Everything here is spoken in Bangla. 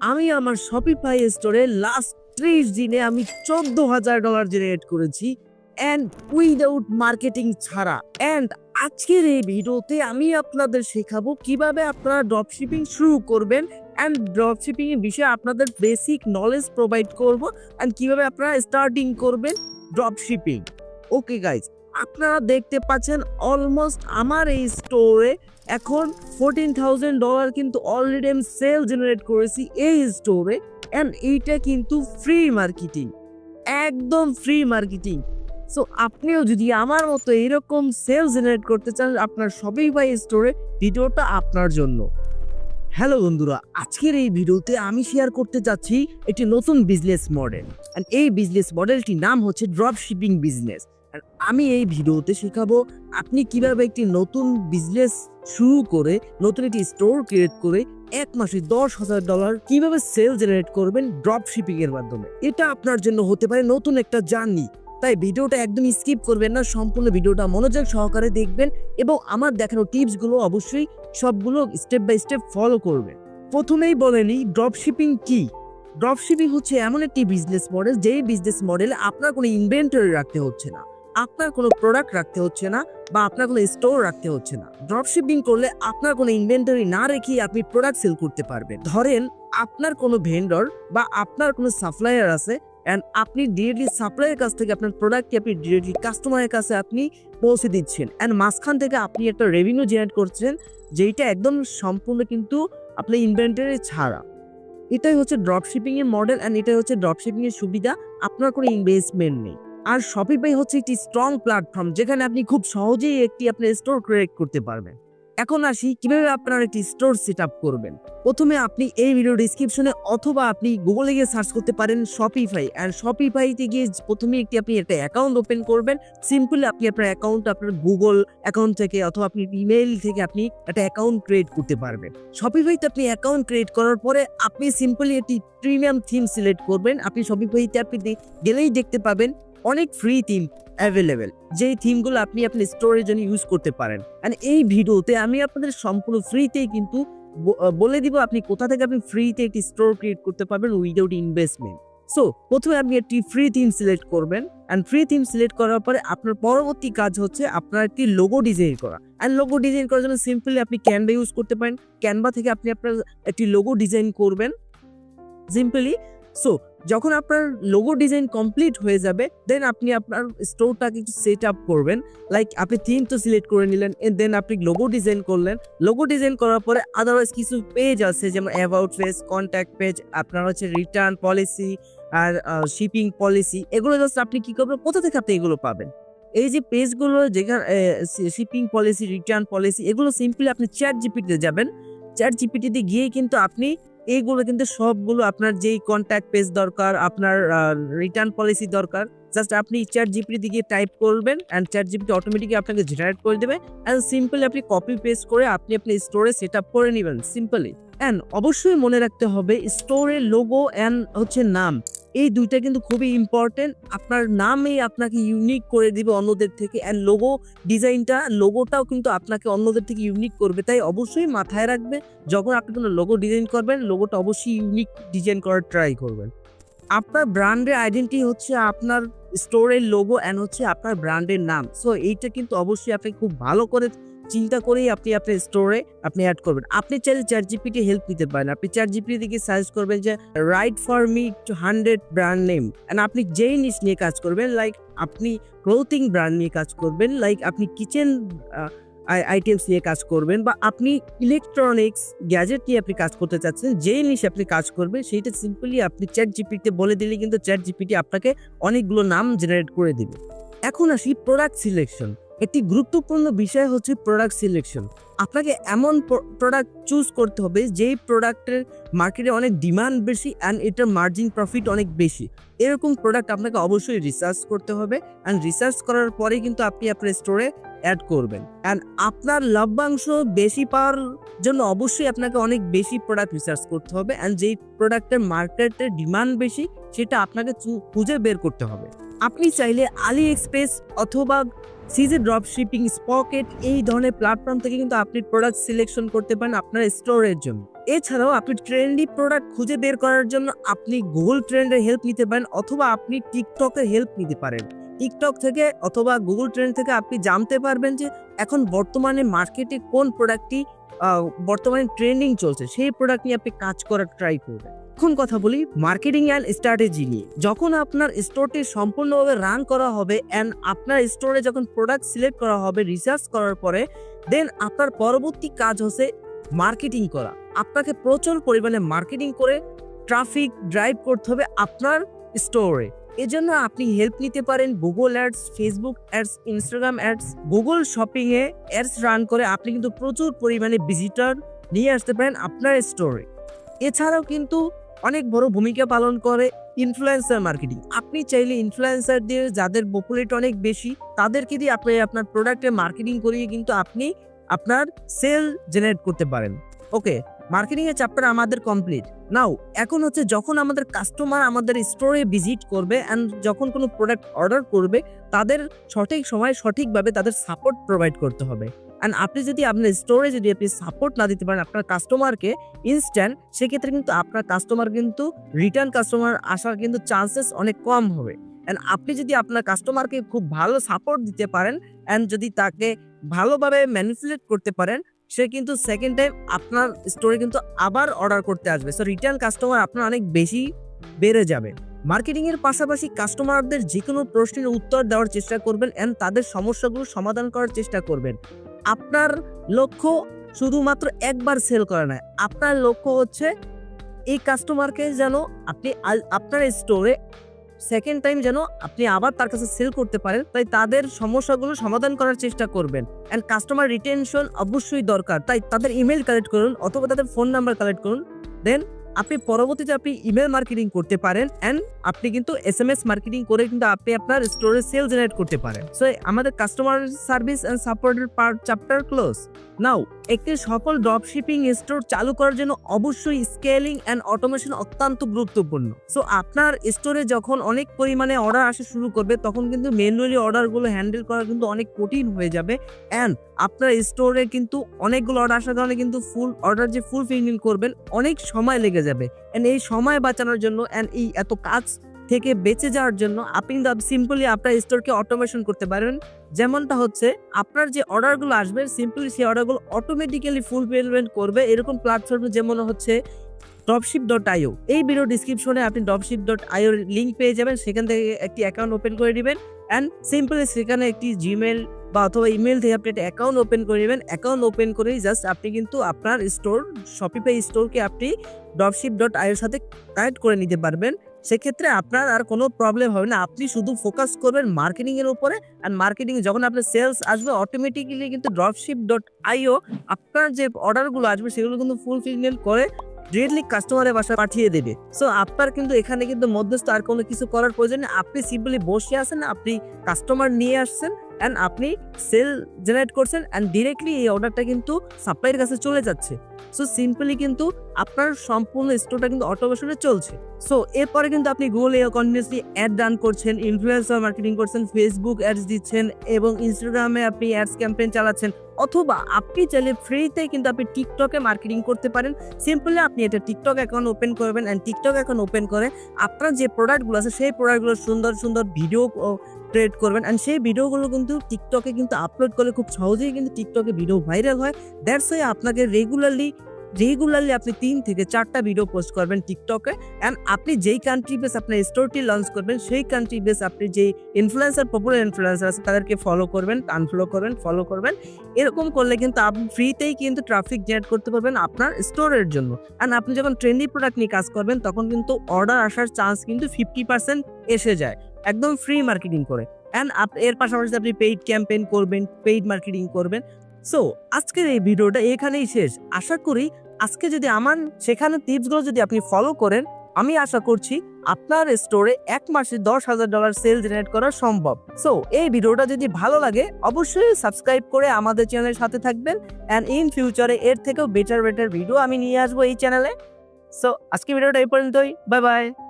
আমি আমার শপিফাই স্টোরে লাস্ট ত্রিশ দিনে আমি চোদ্দ হাজার ডলার জেনারেট করেছি অ্যান্ড উইদাউট মার্কেটিং ছাড়া। অ্যান্ড আজকের এই ভিডিওতে আমি আপনাদের শেখাবো কীভাবে আপনারা ড্রপশিপিং শুরু করবেন অ্যান্ড ড্রপশিপিং এর বিষয়ে আপনাদের বেসিক নলেজ প্রোভাইড করব অ্যান্ড কীভাবে আপনারা স্টার্টিং করবেন ড্রপশিপিং ওকে গাইজ আপনারা দেখতে পাচ্ছেন অলমোস্ট আমার এই স্টোরে এখন ফোরটিন থাউজেন্ড ডলার কিন্তু অলরেডি আমি সেল জেনারেট করেছি এই স্টোরে অ্যান্ড এইটা কিন্তু ফ্রি মার্কেটিং একদম ফ্রি মার্কেটিং সো আপনিও যদি আমার মতো এইরকম সেল জেনারেট করতে চান, আপনার সবই বাই স্টোরে ভিডিওটা আপনার জন্য। হ্যালো বন্ধুরা, আজকের এই ভিডিওতে আমি শেয়ার করতে চাচ্ছি একটি নতুন বিজনেস মডেল অ্যান্ড এই বিজনেস মডেলটির নাম হচ্ছে ড্রপ শিপিং বিজনেস আমি এই ভিডিওতে শেখাবো আপনি কীভাবে একটি নতুন বিজনেস শুরু করে, নতুন একটি স্টোর ক্রিয়েট করে এক মাসে দশ হাজার ডলার কীভাবে সেল জেনারেট করবেন ড্রপ শিপিং এর মাধ্যমে। এটা আপনার জন্য হতে পারে নতুন একটা জার্নি তাই ভিডিওটা একদম স্কিপ করবেন না, সম্পূর্ণ ভিডিওটা মনোযোগ সহকারে দেখবেন এবং আমার দেখানো টিপসগুলো অবশ্যই সবগুলো স্টেপ বাই স্টেপ ফলো করবেন। প্রথমেই বলে নিই ড্রপ শিপিং কি? ড্রপ শিপিং হচ্ছে এমন একটি বিজনেস মডেল যেই বিজনেস মডেলে আপনার কোনো ইনভেন্টরি রাখতে হচ্ছে না। আপনার কোনো প্রোডাক্ট রাখতে হচ্ছে না বা আপনার কোনো স্টোর রাখতে হচ্ছে না। ড্রপশিপিং করলে আপনার কোনো ইনভেন্টরি না রেখেই আপনি প্রোডাক্ট সেল করতে পারবেন। ধরেন আপনার কোনো ভেন্ডর বা আপনার কোনো সাপ্লায়ার আছে অ্যান্ড আপনি ডিরেক্টলি সাপ্লাইয়ের কাছ থেকে আপনার প্রোডাক্টকে আপনি ডিরেক্টলি কাস্টমারের কাছে আপনি পৌঁছে দিচ্ছেন। অ্যান্ড মাঝখান থেকে আপনি একটা রেভিনিউ জেনারেট করছেন যেইটা একদম সম্পূর্ণ কিন্তু আপনার ইনভেন্টারি ছাড়া। এটাই হচ্ছে ড্রপশিপিংয়ের মডেল অ্যান্ড এটাই হচ্ছে ড্রপশিপিংয়ের সুবিধা। আপনার কোনো ইনভেস্টমেন্ট নেই। আর শপিফাই হচ্ছে একটি স্ট্রং প্ল্যাটফর্ম যেখানে আপনি খুব সহজেই একটি আপনার স্টোর ক্রিয়েট করতে পারবেন। এখন আসি কীভাবে আপনার একটি স্টোর সেট করবেন। প্রথমে আপনি এই ভিডিও ডিসক্রিপশনে অথবা আপনি গুগলে গিয়ে সার্চ করতে পারেন শপিফাই অ্যান্ড শপিফাইতে গিয়ে প্রথমে একটি আপনি একটা অ্যাকাউন্ট ওপেন করবেন। সিম্পলি আপনি আপনার অ্যাকাউন্ট আপনার গুগল অ্যাকাউন্ট থেকে অথবা আপনি ইমেইল থেকে আপনি একটা অ্যাকাউন্ট ক্রিয়েট করতে পারবেন। শপিফাইতে আপনি অ্যাকাউন্ট ক্রিয়েট করার পরে আপনি সিম্পলি একটি প্রিমিয়াম থিম সিলেক্ট করবেন। আপনি শপিফাইতে আপনি গেলেই দেখতে পাবেন অনেক ফ্রি থিম অ্যাভেলেবেল যেই থিমগুলো আপনি আপনার স্টোরের জন্য ইউজ করতে পারেন। অ্যান্ড এই ভিডিওতে আমি আপনাদের সম্পূর্ণ ফ্রিতেই কিন্তু বলে দিব আপনি কোথা থেকে আপনি ফ্রিতে একটি স্টোর ক্রিয়েট করতে পারবেন উইদাউট ইনভেস্টমেন্ট সো প্রথমে আপনি একটি ফ্রি থিম সিলেক্ট করবেন। অ্যান্ড ফ্রি থিম সিলেক্ট করার পরে আপনার পরবর্তী কাজ হচ্ছে আপনার একটি লোগো ডিজাইন করা। অ্যান্ড লোগো ডিজাইন করার জন্য সিম্পলি আপনি ক্যানভা ইউজ করতে পারেন। ক্যানভা থেকে আপনি আপনার একটি লোগো ডিজাইন করবেন। সিম্পলি সো যখন আপনার লোগো ডিজাইন কমপ্লিট হয়ে যাবে দেন আপনি আপনার স্টোরটাকে একটু সেট আপ করবেন। লাইক আপনি থিম তো সিলেক্ট করে নিলেন দেন আপনি লোগো ডিজাইন করলেন। লোগো ডিজাইন করার পরে আদারওয়াইজ কিছু পেজ আছে, যেমন অ্যাবাউট পেজ কন্ট্যাক্ট পেজ আপনার হচ্ছে রিটার্ন পলিসি আর শিপিং পলিসি এগুলো জাস্ট আপনি কি করবেন, কোথা থেকে আপনি এগুলো পাবেন? এই যে পেজগুলো যেখানে শিপিং পলিসি রিটার্ন পলিসি এগুলো সিম্পলি আপনি চ্যাট জিপিটিতে যাবেন। চ্যাট জিপিটিতে গিয়ে কিন্তু আপনি এইগুলো কিন্তু সবগুলো আপনার যেই কন্ট্যাক্ট পেজ দরকার, আপনার রিটার্ন পলিসি দরকার জাস্ট আপনি চ্যাট জিপিটি দিকে টাইপ করবেন অ্যান্ড চ্যাট জিপিটি অটোমেটিক আপনাকে জেনারেট করে দেবে অ্যান্ড সিম্পলি আপনি কপি পেস্ট করে আপনি আপনি স্টোরে সেট আপ করে নেবেন সিম্পলি অ্যান্ড অবশ্যই মনে রাখতে হবে স্টোরের লোগো অ্যান্ড হচ্ছে নাম। এই দুইটা কিন্তু খুবই ইম্পর্টেন্ট আপনার নামই আপনাকে ইউনিক করে দিবে অন্যদের থেকে অ্যান্ড লোগো ডিজাইনটা লোগোটাও কিন্তু আপনাকে অন্যদের থেকে ইউনিক করবে। তাই অবশ্যই মাথায় রাখবে, যখন আপনি কোনো লোগো ডিজাইন করবেন লোগোটা অবশ্যই ইউনিক ডিজাইন করার ট্রাই করবেন। আপনার ব্র্যান্ডের আইডেন্টি হচ্ছে আপনার স্টোরের লোগো অ্যান্ড হচ্ছে আপনার ব্র্যান্ডের নাম। সো এইটা কিন্তু অবশ্যই আপনি খুব ভালো করে চিন্তা করেই আপনি আপনার স্টোরে আপনি অ্যাড করবেন। আপনি চাইলে চ্যাট জিপিটি হেল্প নিতে পারেন। আপনি চ্যাট জিপিটি থেকে সার্চ করবেন যে write for me two hundred brand name and আপনি যেই নিচ নিয়ে কাজ করবেন লাইক আপনি ক্লোথিং ব্র্যান্ড নিয়ে কাজ করবেন লাইক আপনি কিচেন আইটেমস নিয়ে কাজ করবেন বা আপনি ইলেকট্রনিক্স গ্যাজেট নিয়ে আপনি কাজ করতে চাচ্ছেন, যেই জিনিস আপনি কাজ করবেন, সেইটা সিম্পলি আপনি চ্যাট জিপিটিতে বলে দিলে কিন্তু চ্যাট জিপিটি আপনাকে অনেকগুলো নাম জেনারেট করে দিবে। এখন আসি প্রোডাক্ট সিলেকশন একটি গুরুত্বপূর্ণ বিষয় হচ্ছে প্রোডাক্ট সিলেকশন আপনাকে এমন প্রোডাক্ট চুজ করতে হবে যেই প্রোডাক্টের মার্কেটে অনেক ডিমান্ড বেশি অ্যান্ড এটার মার্জিন প্রফিট অনেক বেশি। এরকম প্রোডাক্ট আপনাকে অবশ্যই রিসার্চ করতে হবে অ্যান্ড রিসার্চ করার পরে কিন্তু আপনি আপনার স্টোরে অ্যাড করবেন। অ্যান্ড আপনার লভ্যাংশ বেশি পাওয়ার জন্য অবশ্যই আপনাকে অনেক বেশি প্রোডাক্ট রিসার্চ করতে হবে অ্যান্ড যেই প্রোডাক্টের মার্কেটের ডিমান্ড বেশি সেটা আপনাকে খুঁজে বের করতে হবে। আপনি চাইলে আলি এক্সপ্রেস অথবা সিজে ড্রপ শিপিং স্পকেট এই ধরনের প্ল্যাটফর্ম থেকে কিন্তু আপনি প্রোডাক্ট সিলেকশন করতে পারেন আপনার স্টোরের জন্য। এছাড়াও আপনি ট্রেন্ডি প্রোডাক্ট খুঁজে বের করার জন্য আপনি গুগল ট্রেন্ডের হেল্প নিতে পারেন অথবা আপনি টিকটকের হেল্প নিতে পারেন। টিকটক থেকে অথবা গুগল ট্রেন্ড থেকে আপনি জানতে পারবেন যে এখন বর্তমানে মার্কেটে কোন প্রোডাক্টটি বর্তমানে ট্রেন্ডিং চলছে। সেই প্রোডাক্ট নিয়ে আপনি কাজ করার ট্রাই করবেন। এখন কথা বলি মার্কেটিং অ্যান্ড স্ট্র্যাটেজি নিয়ে। যখন আপনার স্টোরটি সম্পূর্ণভাবে রান করা হবে অ্যান্ড আপনার স্টোরে যখন প্রোডাক্ট সিলেক্ট করা হবে রিসার্চ করার পরে দেন আপনার পরবর্তী কাজ হচ্ছে মার্কেটিং করা। আপনাকে প্রচুর পরিমাণে মার্কেটিং করে ট্রাফিক ড্রাইভ করতে হবে আপনার স্টোরে এজন্য আপনি হেল্প নিতে পারেন Google ads Facebook ads Instagram ads Google শপিংয়ে ads run করে আপনি কিন্তু প্রচুর পরিমাণে ভিজিটার নিয়ে আসতে পারেন আপনার স্টোরে এছাড়াও কিন্তু অনেক বড় ভূমিকা পালন করে ইনফ্লুয়েন্সার মার্কেটিং আপনি চাইলে ইনফ্লুয়েন্সার দিয়ে যাদের পপুলেট অনেক বেশি, তাদেরকে দিয়ে আপনি আপনার প্রোডাক্টের মার্কেটিং করিয়ে কিন্তু আপনি আপনার সেল জেনারেট করতে পারেন। ওকে মার্কেটিং এর চ্যাপ্টার আমাদের কমপ্লিট নাও এখন হচ্ছে যখন আমাদের কাস্টমার আমাদের স্টোরে ভিজিট করবে অ্যান্ড যখন কোনো প্রোডাক্ট অর্ডার করবে, তাদের সঠিক সময় সঠিকভাবে তাদের সাপোর্ট প্রোভাইড করতে হবে। অ্যান্ড আপনি যদি আপনার স্টোরে যদি আপনি সাপোর্ট না দিতে পারেন আপনার কাস্টমারকে ইনস্ট্যান্ট সেক্ষেত্রে কিন্তু আপনার কাস্টমার কিন্তু রিটার্ন কাস্টমার আসার কিন্তু চান্সেস অনেক কম হবে। অ্যান্ড আপনি যদি আপনার কাস্টমারকে খুব ভালো সাপোর্ট দিতে পারেন অ্যান্ড যদি তাকে ভালোভাবে ম্যানিপুলেট করতে পারেন, সে কিন্তু সেকেন্ড টাইম আপনার স্টোরে কিন্তু আবার অর্ডার করতে আসবে। সো রিটার্ন কাস্টমার আপনার অনেক বেশি বেড়ে যাবে। মার্কেটিং এর পাশাপাশি কাস্টমারদের যে কোনো প্রশ্নের উত্তর দেওয়ার চেষ্টা করবেন অ্যান্ড তাদের সমস্যাগুলো সমাধান করার চেষ্টা করবেন। আপনার লক্ষ্য শুধুমাত্র একবার সেল করা নয়। আপনার লক্ষ্য হচ্ছে এই কাস্টমারকে যেন আপনি আপনার স্টোরে সেকেন্ড টাইম যেন আপনি আবার তার কাছে সেল করতে পারেন, তাই তাদের সমস্যাগুলো সমাধান করার চেষ্টা করবেন। অ্যান্ড কাস্টমার রিটেনশন অবশ্যই দরকার। তাই তাদের ইমেল কালেক্ট করুন অথবা তাদের ফোন নাম্বার কালেক্ট করুন দেন আপনি পরবর্তীতে আপনি ইমেল মার্কেটিং করতে পারেন অ্যান্ড আপনি কিন্তু এস এম এস মার্কেটিং করে কিন্তু আপনি আপনার স্টোরে সেল জেনারেট করতে পারেন। সো আমাদের কাস্টমার সার্ভিস অ্যান্ড সাপোর্টের পার চ্যাপ্টার ক্লোজ নাও একটি সফল ড্রপ শিপিং স্টোর চালু করার জন্য অবশ্যই স্কেলিং অ্যান্ড অটোমেশন অত্যন্ত গুরুত্বপূর্ণ। সো আপনার স্টোরে যখন অনেক পরিমাণে অর্ডার আসা শুরু করবে, তখন কিন্তু ম্যানুয়ালি অর্ডারগুলো হ্যান্ডেল করা কিন্তু অনেক কঠিন হয়ে যাবে। অ্যান্ড আপনার স্টোরে কিন্তু অনেকগুলো অর্ডার আসার কারণে কিন্তু ফুল অর্ডার যে ফুল ফিলিং করবেন, অনেক সময় লেগে যাবে। অ্যান্ড এই সময় বাঁচানোর জন্য অ্যান্ড এই এত কাজ থেকে বেঁচে যাওয়ার জন্য আপনি সিম্পলি আপনার স্টোরকে অটোমেশন করতে পারেন, যেমনটা হচ্ছে আপনার যে অর্ডারগুলো আসবে সিম্পলি সেই অর্ডারগুলো অটোমেটিক্যালি ফুলফিলমেন্ট করবে এরকম প্ল্যাটফর্মে যেমন হচ্ছে ড্রপশিপ ডট আইও এই ভিডিও ডিসক্রিপশনে আপনি ড্রপশিপ ডট আইওর লিঙ্ক পেয়ে যাবেন, সেখান থেকে একটি অ্যাকাউন্ট ওপেন করে দিবেন অ্যান্ড সিম্পলি সেখানে একটি জিমেল বা অথবা ইমেল থেকে আপনি একটা অ্যাকাউন্ট ওপেন করে নেবেন। অ্যাকাউন্ট ওপেন করেই জাস্ট আপনি কিন্তু আপনার স্টোর শপিফাই স্টোরকে আপনি ড্রপশিপ ডট আইওর সাথে কানেক্ট করে নিতে পারবেন। সেক্ষেত্রে আপনার আর কোনো প্রবলেম হবে না। আপনি শুধু ফোকাস করবেন মার্কেটিং এর উপরে আর মার্কেটিং যখন আপনার সেলস আসবে অটোমেটিক্যালি কিন্তু ড্রপশিপ ডট আইও আপনার যে অর্ডারগুলো আসবে, সেগুলো কিন্তু ফুলফিলমেন্ট করে ডিরেক্টলি কাস্টমারের বাসায় পাঠিয়ে দেবে। সো আপনার কিন্তু এখানে কিন্তু মধ্যস্থ আর কোনো কিছু করার প্রয়োজন নেই। আপনি সিম্পলি বসে আছেন, আপনি কাস্টমার নিয়ে আসছেন অ্যান্ড আপনি সেল জেনারেট করছেন অ্যান্ড ডিরেক্টলি এই অর্ডারটা কিন্তু সাপ্লাইয়ের কাছে চলে যাচ্ছে। সো সিম্পলি কিন্তু আপনার সম্পূর্ণ স্টোরটা কিন্তু অটোমেশনে চলছে। সো এরপরে কিন্তু আপনি গুগলে কন্টিনিউসলি অ্যাড রান করছেন ইনফ্লুয়েন্সার মার্কেটিং করছেন ফেসবুক অ্যাডস দিচ্ছেন এবং ইনস্টাগ্রামে আপনি অ্যাডস ক্যাম্পেইন চালাচ্ছেন। অথবা আপনি চাইলে ফ্রিতে কিন্তু আপনি টিকটকে মার্কেটিং করতে পারেন। সিম্পলি আপনি এটা টিকটক অ্যাকাউন্ট ওপেন করবেন অ্যান্ড টিকটক অ্যাকাউন্ট ওপেন করে আপনার যে প্রোডাক্টগুলো আছে, সেই প্রোডাক্টগুলো সুন্দর সুন্দর ভিডিও ক্রিয়েট করবেন অ্যান্ড সেই ভিডিওগুলো কিন্তু টিকটকে কিন্তু আপলোড করলে খুব সহজেই কিন্তু টিকটকে ভিডিও ভাইরাল হয়। দ্যাটস ওয়াই আপনাকে রেগুলারলি রেগুলারলি আপনি তিন থেকে চারটা ভিডিও পোস্ট করবেন টিকটকে অ্যান্ড আপনি যেই কান্ট্রি বেস আপনার স্টোরটি লঞ্চ করবেন, সেই কান্ট্রি বেস আপনি যেই ইনফ্লুয়েন্সার পপুলার ইনফ্লুয়েন্সার আছে, তাদেরকে ফলো করবেন আনফলো করবেন ফলো করবেন। এরকম করলে কিন্তু আপনি ফ্রিতেই কিন্তু ট্রাফিক জেনারেট করতে পারবেন আপনার স্টোরের জন্য। অ্যান্ড আপনি যখন ট্রেন্ডি প্রোডাক্ট নিয়ে কাজ করবেন, তখন কিন্তু অর্ডার আসার চান্স কিন্তু ফিফটি পার্সেন্ট এসে যায়। একদম ফ্রি মার্কেটিং করে। অ্যান্ড এর পাশাপাশি আপনি পেইড ক্যাম্পেইন করবেন পেইড মার্কেটিং করবেন। সো আজকের এই ভিডিওটা এখানেই শেষ। আশা করি আজকে যদি আমার শেখানো টিপসগুলো যদি আপনি ফলো করেন, আমি আশা করছি আপনার স্টোরে এক মাসে দশ হাজার ডলার সেল জেনারেট করা সম্ভব। সো এই ভিডিওটা যদি ভালো লাগে, অবশ্যই সাবস্ক্রাইব করে আমাদের চ্যানেলের সাথে থাকবেন। অ্যান্ড ইন ফিউচারে এর থেকেও বেটার বেটার ভিডিও আমি নিয়ে আসব এই চ্যানেলে সো আজকে ভিডিওটা এই পর্যন্তই। Bye bye